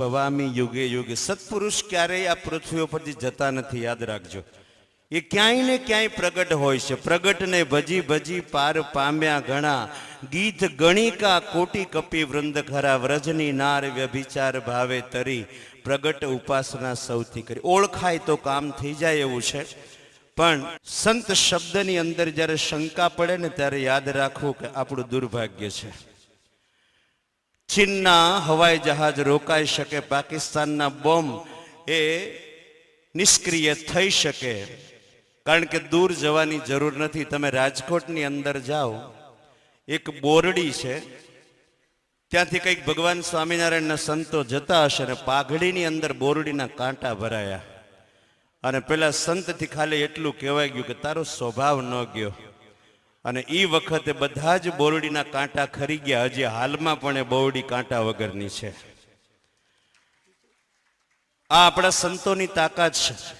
ભવામી યુગે યુગે સત્પુરુષ ક્યારેય આ પૃથ્વી ઉપરથી જતા નથી, યાદ રાખજો. એ ક્યાંય ને ક્યાંય પ્રગટ હોય છે. પ્રગટને ભજી ભજી પાર પામ્યા ઘણા. ગીત ગણિકા કોટી કપી વૃંદ ખરા, વ્રજની નાર વ્યભિચાર ભાવે તરી. પ્રગટ ઉપાસના સૌથી કરી. ઓળખાય તો કામ થઈ જાય એવું છે. પણ સંત શબ્દની અંદર જ્યારે શંકા પડે ને ત્યારે યાદ રાખવું કે આપણું દુર્ભાગ્ય છે. ચીનના હવાઈ જહાજ રોકાઈ શકે, પાકિસ્તાનના બોમ્બ એ નિષ્ક્રિય થઈ શકે. કારણ કે દૂર જવાની જરૂર નથી. તમે રાજકોટની અંદર જાઓ, એક બોરડી છે, ત્યાંથી કંઈક ભગવાન સ્વામિનારાયણના સંતો જતા હશે અને પાઘડીની અંદર બોરડીના કાંટા ભરાયા. અને પેલા સંતથી ખાલી એટલું કહેવાય ગયું કે તારો સ્વભાવ ન ગયો. અને એ વખતે બધા જ બોરડીના કાંટા ખરી ગયા. હજી હાલમાં પણ એ બોરડી કાંટા વગરની છે. આ આપણા સંતોની તાકાત છે.